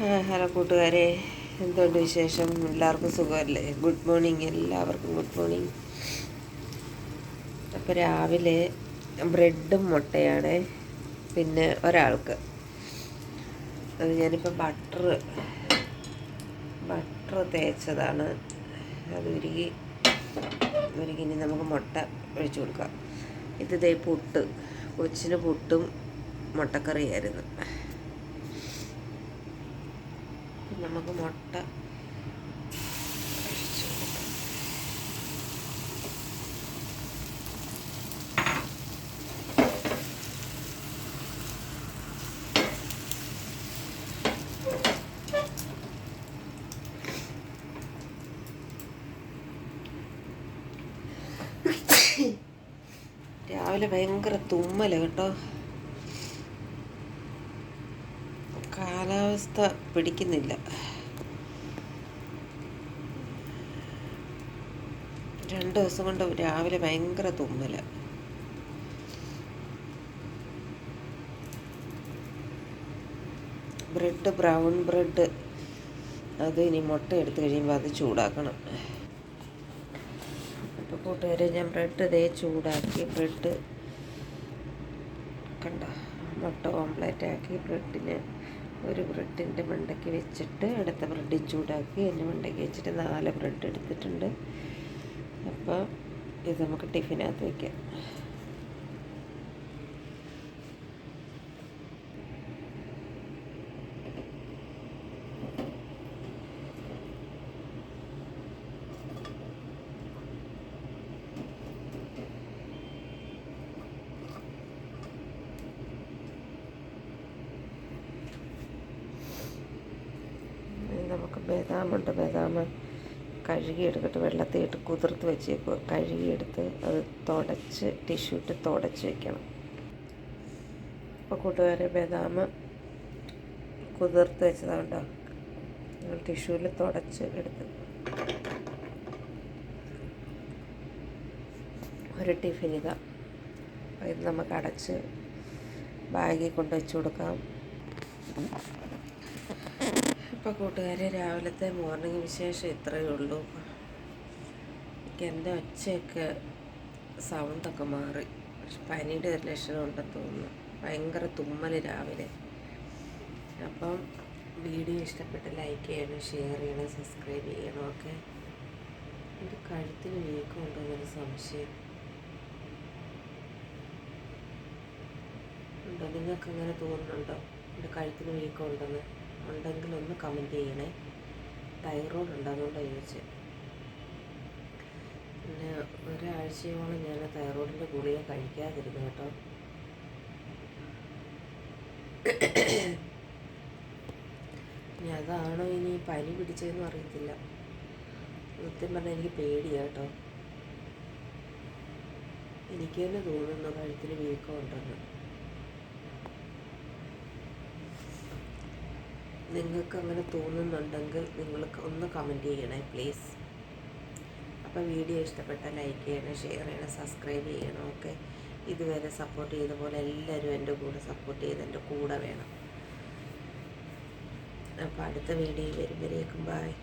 Hello കൂട്ടുകാരെ. എന്തുണ്ട് വിശേഷം? എല്ലാവർക്കും സുഖമല്ലേ? ഗുഡ് മോർണിംഗ് എല്ലാവർക്കും ഗുഡ് മോർണിംഗ് അപ്പോൾ രാവിലെ ബ്രെഡും മുട്ടയാണ് പിന്നെ ഒരാൾക്ക്. അത് ഞാനിപ്പോൾ ബട്ടർ ബട്ടർ തേച്ചതാണ്. അത് ഉരുകി ഉരുകി ഇനി നമുക്ക് മുട്ട ഒഴിച്ചു കൊടുക്കാം. ഇത് ദേ പുട്ട് കൊച്ചിന് പുട്ടും മുട്ടക്കറിയായിരുന്നു. നമുക്ക് മുട്ട. രാവിലെ ഭയങ്കര തുമ്മൽ കേട്ടോ കാലാവസ്ഥ പിടിക്കുന്നില്ല. രണ്ട് ദിവസം കൊണ്ട് രാവിലെ ഭയങ്കര തുമ്മല. ബ്രെഡ് ബ്രൗൺ ബ്രെഡ് അത് ഇനി മുട്ട എടുത്ത് കഴിയുമ്പോൾ അത് ചൂടാക്കണം. അപ്പോൾ കൂട്ടുകാരെ ഞാൻ ബ്രെഡ് ഇതേ ചൂടാക്കി ബ്രെഡ് കണ്ട? മുട്ട ഓംപ്ലേറ്റ് ആക്കി ബ്രെഡിന് ഒരു ബ്രെഡിന്റെ മണ്ടയ്ക്ക് വെച്ചിട്ട് അടുത്ത ബ്രെഡ് ചൂടാക്കി അതിന്റെ മണ്ടയ്ക്ക് വെച്ചിട്ട് നാല് ബ്രെഡ് എടുത്തിട്ടുണ്ട്. അപ്പോൾ ഇത് നമുക്ക് ടിഫിനകത്ത് വയ്ക്കാം ഇനി നമുക്ക് ബദാമുണ്ട്. ബദാം കഴുകിയെടുത്തിട്ട് വെള്ളത്തിൽ ഇട്ട് കുതിർത്ത് വെച്ചേക്കുക കഴുകിയെടുത്ത് അത് തുടച്ച് ടിഷ്യൂ ഇട്ട് തുടച്ച് വെക്കണം. അപ്പോൾ കൂട്ടുകാരെ ബദാം കുതിർത്ത് വെച്ചതാണ്ടോ? ടിഷ്യൂവിൽ തുടച്ച് എടുത്ത്. ഒരു ടിഫിൻ ഇതാ. ഇത് നമുക്ക് അടച്ച് ബാഗിൽ കൊണ്ട് വെച്ച് കൊടുക്കാം. ഇപ്പോൾ കൂട്ടുകാരെ രാവിലത്തെ മോർണിംഗ് വിശേഷം ഇത്രയേ ഉള്ളൂ. എനിക്ക് എന്റെ ഒച്ചയൊക്കെ സൗണ്ടൊക്കെ മാറി. പനിയുടെ ഒരു ലക്ഷണം ഉണ്ടെന്ന് തോന്നുന്നു. ഭയങ്കര തുമ്മൽ രാവിലെ. അപ്പം വീഡിയോ ഇഷ്ടപ്പെട്ട് ലൈക്ക് ചെയ്യണം ഷെയർ ചെയ്യണം സബ്സ്ക്രൈബ് ചെയ്യണം ഒക്കെ. എന്റെ കഴുത്തിന് വീക്കമുണ്ടോ സംശയം. ഉണ്ടോ? നിങ്ങൾക്ക് അങ്ങനെ തോന്നുന്നുണ്ടോ എന്റെ കഴുത്തിന് വീക്കമുണ്ടെന്ന് ഉണ്ടെങ്കിൽ ഒന്ന് കമന്റ് ചെയ്യണേ. തൈറോയ്ഡ് ഉണ്ട് അതുകൊണ്ടാണ് ചോദിച്ചത് പിന്നെ ഒരാഴ്ചയോളം ഞാൻ തൈറോയിഡിന്റെ ഗുളിക കഴിക്കാതിരുന്നു കേട്ടോ. ഇനി അതാണോ ഇനി പനി പിടിച്ചതെന്നും അറിയത്തില്ല. സത്യം പറഞ്ഞാൽ എനിക്ക് പേടിയാ കേട്ടോ. എനിക്ക് തന്നെ തോന്നുന്നു കഴുത്തിന് വീക്കമുണ്ടെന്ന് നിങ്ങൾക്ക് അങ്ങനെ തോന്നുന്നുണ്ടെങ്കിൽ നിങ്ങൾ ഒന്ന് കമന്റ് ചെയ്യണേ പ്ലീസ് അപ്പോൾ വീഡിയോ ഇഷ്ടപ്പെട്ടാൽ ലൈക്ക് ചെയ്യണം ഷെയർ ചെയ്യണം സബ്സ്ക്രൈബ് ചെയ്യണം ഓക്കെ ഇതുവരെ സപ്പോർട്ട് ചെയ്ത പോലെ എല്ലാവരും എന്റെ കൂടെ സപ്പോർട്ട് ചെയ്ത് എന്റെ കൂടെ വേണം. അപ്പോൾ അടുത്ത വീഡിയോ വരുമ്പോഴേക്കും ബായ്